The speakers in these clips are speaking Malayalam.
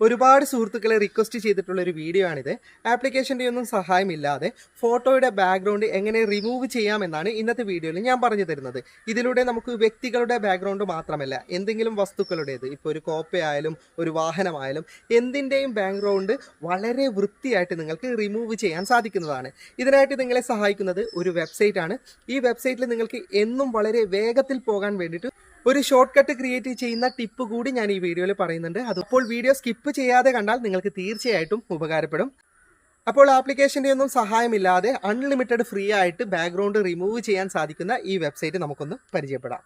ഒരുപാട് സുഹൃത്തുക്കളെ റിക്വസ്റ്റ് ചെയ്തിട്ടുള്ള ഒരു വീഡിയോ ആണിത്. ആപ്ലിക്കേഷന്റെ ഒന്നും സഹായമില്ലാതെ ഫോട്ടോയുടെ ബാക്ക്ഗ്രൗണ്ട് എങ്ങനെ റിമൂവ് ചെയ്യാമെന്നാണ് ഇന്നത്തെ വീഡിയോയിൽ ഞാൻ പറഞ്ഞു തരുന്നത്. ഇതിലൂടെ നമുക്ക് വ്യക്തികളുടെ ബാക്ക്ഗ്രൗണ്ട് മാത്രമല്ല എന്തെങ്കിലും വസ്തുക്കളുടേത് ഇപ്പോൾ ഒരു കോപ്പയായാലും ഒരു വാഹനമായാലും എന്തിന്റെയും ബാക്ക്ഗ്രൗണ്ട് വളരെ വൃത്തിയായിട്ട് നിങ്ങൾക്ക് റിമൂവ് ചെയ്യാൻ സാധിക്കുന്നതാണ്. ഇതിനായിട്ട് നിങ്ങളെ സഹായിക്കുന്നത് ഒരു വെബ്സൈറ്റ് ആണ്. ഈ വെബ്സൈറ്റിൽ നിങ്ങൾക്ക് എന്നും വളരെ വേഗത്തിൽ പോകാൻ വേണ്ടിയിട്ട് ഒരു ഷോർട്ട് കട്ട് ക്രിയേറ്റ് ചെയ്യുന്ന ടിപ്പ് കൂടി ഞാൻ ഈ വീഡിയോയിൽ പറയുന്നുണ്ട്. അതപ്പോൾ വീഡിയോ സ്കിപ്പ് ചെയ്യാതെ കണ്ടാൽ നിങ്ങൾക്ക് തീർച്ചയായിട്ടും ഉപകാരപ്പെടും. അപ്പോൾ ആപ്ലിക്കേഷന്റെ ഒന്നും സഹായമില്ലാതെ അൺലിമിറ്റഡ് ഫ്രീ ആയിട്ട് ബാക്ക്ഗ്രൗണ്ട് റിമൂവ് ചെയ്യാൻ സാധിക്കുന്ന ഈ വെബ്സൈറ്റ് നമുക്കൊന്ന് പരിചയപ്പെടാം.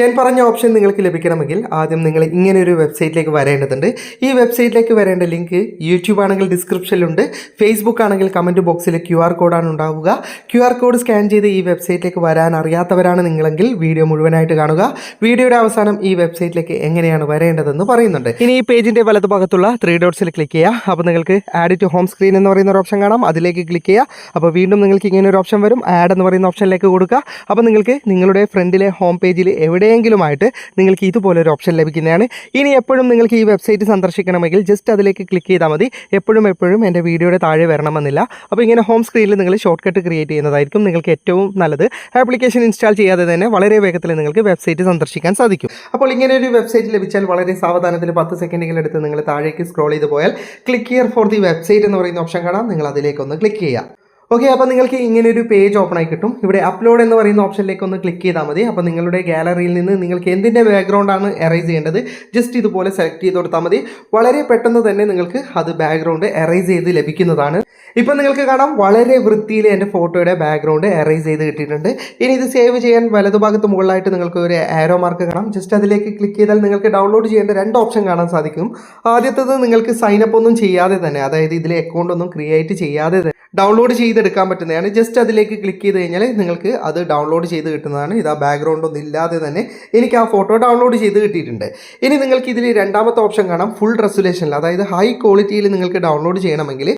ഞാൻ പറഞ്ഞ ഓപ്ഷൻ നിങ്ങൾക്ക് ലഭിക്കണമെങ്കിൽ ആദ്യം നിങ്ങൾ ഇങ്ങനെ ഒരു വെബ്സൈറ്റിലേക്ക് വരേണ്ടതുണ്ട്. ഈ വെബ്സൈറ്റിലേക്ക് വരേണ്ട ലിങ്ക് യൂട്യൂബ് ആണെങ്കിൽ ഡിസ്ക്രിപ്ഷനിലുണ്ട് ഫേസ്ബുക്ക് ആണെങ്കിൽ കമന്റ് ബോക്സിൽ ക്യു ആർ കോഡാണ് ഉണ്ടാവുക. ക്യു ആർ കോഡ് സ്കാൻ ചെയ്ത് ഈ വെബ്സൈറ്റിലേക്ക് വരാൻ അറിയാത്തവരാണ് നിങ്ങളെങ്കിൽ വീഡിയോ മുഴുവനായിട്ട് കാണുക. വീഡിയോയുടെ അവസാനം ഈ വെബ്സൈറ്റിലേക്ക് എങ്ങനെയാണ് വരേണ്ടതെന്ന് പറയുന്നുണ്ട്. ഇനി ഈ പേജിന്റെ വലതുഭാഗത്തുള്ള ത്രീ ഡോട്ട്സിൽ ക്ലിക്ക് ചെയ്യുക. അപ്പോൾ നിങ്ങൾക്ക് ആഡ് ടു ഹോം സ്ക്രീൻ എന്ന് പറയുന്ന ഒരു ഓപ്ഷൻ കാണാം. അതിലേക്ക് ക്ലിക്ക് ചെയ്യുക. അപ്പോൾ വീണ്ടും നിങ്ങൾക്ക് ഇങ്ങനെ ഒരു ഓപ്ഷൻ വരും. ആഡ് എന്ന് പറയുന്ന ഓപ്ഷനിലേക്ക് കൊടുക്കുക. അപ്പോൾ നിങ്ങൾക്ക് നിങ്ങളുടെ ഫ്രണ്ടിലെ ഹോം പേജിൽ എവിടെയെങ്കിലുമായിട്ട് നിങ്ങൾക്ക് ഇതുപോലൊരു ഓപ്ഷൻ ലഭിക്കുന്നതാണ്. ഇനി എപ്പോഴും നിങ്ങൾക്ക് ഈ വെബ്സൈറ്റ് സന്ദർശിക്കണമെങ്കിൽ ജസ്റ്റ് അതിലേക്ക് ക്ലിക്ക് ചെയ്താൽ മതി. എപ്പോഴും എപ്പോഴും എന്റെ വീഡിയോയുടെ താഴെ വരണമെന്നില്ല. അപ്പോൾ ഇങ്ങനെ ഹോം സ്ക്രീനിൽ നിങ്ങൾ ഷോർട്ട് കട്ട് ക്രിയേറ്റ് ചെയ്യുന്നതായിരിക്കും നിങ്ങൾക്ക് ഏറ്റവും നല്ലത്. ആപ്ലിക്കേഷൻ ഇൻസ്റ്റാൾ ചെയ്യാതെ തന്നെ വളരെ വേഗത്തിൽ നിങ്ങൾക്ക് വെബ്സൈറ്റ് സന്ദർശിക്കാൻ സാധിക്കും. അപ്പോൾ ഇങ്ങനെ ഒരു വെബ്സൈറ്റ് ലഭിച്ചാൽ വളരെ സാവധാനത്തിൽ പത്ത് സെക്കൻഡുകൾ എടുത്ത് നിങ്ങൾ താഴേക്ക് സ്ക്രോൾ ചെയ്ത് പോയാൽ click here for the website എന്ന് പറയുന്ന ഓപ്ഷൻ കാണാം. നിങ്ങൾ അതിലേക്കൊന്ന് ക്ലിക്ക് ചെയ്യുക. ഓക്കെ അപ്പോൾ നിങ്ങൾക്ക് ഇങ്ങനെ ഒരു പേജ് ഓപ്പൺ ആയി കിട്ടും. ഇവിടെ അപ്ലോഡ് എന്ന് പറയുന്ന ഓപ്ഷനിലേക്ക് ഒന്ന് ക്ലിക്ക് ചെയ്താൽ മതി. അപ്പോൾ നിങ്ങളുടെ ഗാലറിയിൽ നിന്ന് നിങ്ങൾക്ക് എന്തിന്റെ ബാക്ക്ഗ്രൗണ്ടാണ് എറൈസ് ചെയ്യേണ്ടത് ജസ്റ്റ് ഇതുപോലെ സെലക്ട് ചെയ്ത് കൊടുത്താൽ മതി. വളരെ പെട്ടെന്ന് തന്നെ നിങ്ങൾക്ക് അത് ബാക്ക്ഗ്രൗണ്ട് എറൈസ് ചെയ്ത് ലഭിക്കുന്നതാണ്. ഇപ്പം നിങ്ങൾക്ക് കാണാം വളരെ വൃത്തിയിൽ എന്റെ ഫോട്ടോയുടെ ബാക്ക്ഗ്രൗണ്ട് എറൈസ് ചെയ്ത് കിട്ടിയിട്ടുണ്ട്. ഇനി ഇത് സേവ് ചെയ്യാൻ വലതുഭാഗത്ത് മുകളിലായിട്ട് നിങ്ങൾക്ക് ഒരു ആരോ മാർക്ക് കാണാം. ജസ്റ്റ് അതിലേക്ക് ക്ലിക്ക് ചെയ്താൽ നിങ്ങൾക്ക് ഡൗൺലോഡ് ചെയ്യേണ്ട രണ്ട് ഓപ്ഷൻ കാണാൻ സാധിക്കും. ആദ്യത്തേത് നിങ്ങൾക്ക് സൈനപ്പ് ഒന്നും ചെയ്യാതെ തന്നെ അതായത് ഇതിലെ അക്കൗണ്ട് ഒന്നും ക്രിയേറ്റ് ചെയ്യാതെ തന്നെ ഡൗൺലോഡ് ചെയ്തെടുക്കാൻ പറ്റുന്നതാണ്. ജസ്റ്റ് അതിലേക്ക് ക്ലിക്ക് ചെയ്ത് കഴിഞ്ഞാൽ നിങ്ങൾക്ക് അത് ഡൗൺലോഡ് ചെയ്ത് കിട്ടുന്നതാണ്. ഇത് ആ ബാക്ക്ഗ്രൗണ്ട് ഒന്നും ഇല്ലാതെ തന്നെ എനിക്ക് ആ ഫോട്ടോ ഡൗൺലോഡ് ചെയ്ത് കിട്ടിയിട്ടുണ്ട്. ഇനി നിങ്ങൾക്ക് ഇതിൽ രണ്ടാമത്തെ ഓപ്ഷൻ കാണാം. ഫുൾ റെസുലേഷനിൽ അതായത് ഹൈ ക്വാളിറ്റിയിൽ നിങ്ങൾക്ക് ഡൗൺലോഡ് ചെയ്യണമെങ്കിൽ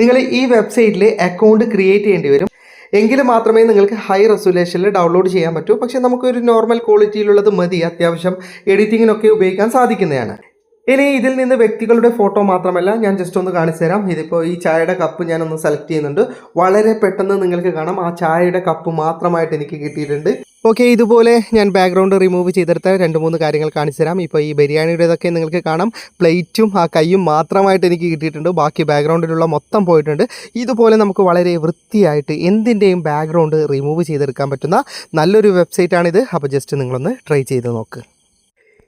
നിങ്ങൾ ഈ വെബ്സൈറ്റിൽ അക്കൗണ്ട് ക്രിയേറ്റ് ചെയ്യേണ്ടി വരും. എങ്കിൽ മാത്രമേ നിങ്ങൾക്ക് ഹൈ റെസൊല്യൂഷനിൽ ഡൗൺലോഡ് ചെയ്യാൻ പറ്റൂ. പക്ഷേ നമുക്കൊരു നോർമൽ ക്വാളിറ്റിയിലുള്ളത് മതി. അത്യാവശ്യം എഡിറ്റിങ്ങിനൊക്കെ ഉപയോഗിക്കാൻ സാധിക്കുന്നതാണ്. ഇനി ഇതിൽ നിന്ന് വ്യക്തികളുടെ ഫോട്ടോ മാത്രമല്ല ഞാൻ ജസ്റ്റ് ഒന്ന് കാണിച്ചു തരാം. ഇതിപ്പോൾ ഈ ചായയുടെ കപ്പ് ഞാനൊന്ന് സെലക്ട് ചെയ്യുന്നുണ്ട്. വളരെ പെട്ടെന്ന് നിങ്ങൾക്ക് കാണാം. ആ ചായയുടെ കപ്പ് മാത്രമായിട്ട് എനിക്ക് കിട്ടിയിട്ടുണ്ട്. ഓക്കെ ഇതുപോലെ ഞാൻ ബാക്ക്ഗ്രൗണ്ട് റിമൂവ് ചെയ്തെടുത്ത രണ്ട് മൂന്ന് കാര്യങ്ങൾ കാണിച്ചു തരാം. ഇപ്പോൾ ഈ ബിരിയാണിയുടേതൊക്കെ നിങ്ങൾക്ക് കാണാം. പ്ലേറ്റും ആ കൈയും മാത്രമായിട്ട് എനിക്ക് കിട്ടിയിട്ടുണ്ട്. ബാക്കി ബാക്ക്ഗ്രൗണ്ടിലുള്ള മൊത്തം പോയിട്ടുണ്ട്. ഇതുപോലെ നമുക്ക് വളരെ വൃത്തിയായിട്ട് എന്തിന്റെയും ബാക്ക്ഗ്രൗണ്ട് റിമൂവ് ചെയ്തെടുക്കാൻ പറ്റുന്ന നല്ലൊരു വെബ്സൈറ്റാണിത് അപ്പോൾ ജസ്റ്റ് നിങ്ങളൊന്ന് ട്രൈ ചെയ്ത് നോക്ക്.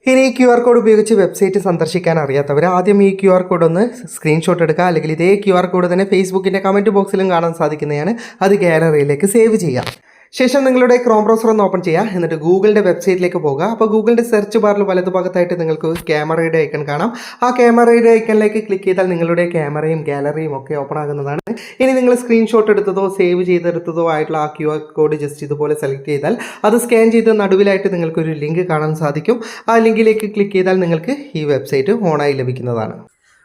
ഇനി ഈ ക്യു ആർ കോഡ് ഉപയോഗിച്ച് വെബ്സൈറ്റ് സന്ദർശിക്കാൻ അറിയാത്തവർ ആദ്യം ഈ ക്യു ആർ കോഡ് ഒന്ന് സ്ക്രീൻഷോട്ട് എടുക്കുക. അല്ലെങ്കിൽ ഇതേ ക്യു ആർ കോഡ് തന്നെ ഫേസ്ബുക്കിന്റെ കമന്റ് ബോക്സിലും കാണാൻ സാധിക്കുന്നതാണ്. അത് ഗാലറിയിലേക്ക് സേവ് ചെയ്യാം ശേഷം നിങ്ങളുടെ ക്രോം ബ്രൗസർ ഒന്ന് ഓപ്പൺ ചെയ്യുക എന്നിട്ട് ഗൂഗിളിന്റെ വെബ്സൈറ്റിലേക്ക് പോകുക അപ്പോൾ ഗൂഗിളിന്റെ സെർച്ച് ബാറിൽ വലതുഭാഗത്തായിട്ട് നിങ്ങൾക്ക് ക്യാമറയുടെ ഐക്കൺ കാണാം. ആ ക്യാമറയുടെ ഐക്കണിലേക്ക് ക്ലിക്ക് ചെയ്താൽ നിങ്ങളുടെ ക്യാമറയും ഗാലറിയും ഒക്കെ ഓപ്പൺ ആകുന്നതാണ്. ഇനി നിങ്ങൾ സ്ക്രീൻഷോട്ട് എടുത്തതോ സേവ് ചെയ്തെടുത്തതോ ആയിട്ടുള്ള ആ ക്യു ആർ കോഡ് ജസ്റ്റ് ഇതുപോലെ സെലക്ട് ചെയ്താൽ അത് സ്കാൻ ചെയ്ത് നടുവിലായിട്ട് നിങ്ങൾക്കൊരു ലിങ്ക് കാണാൻ സാധിക്കും. ആ ലിങ്കിലേക്ക് ക്ലിക്ക് ചെയ്താൽ നിങ്ങൾക്ക് ഈ വെബ്സൈറ്റ് ഓണായി ലഭിക്കുന്നതാണ്.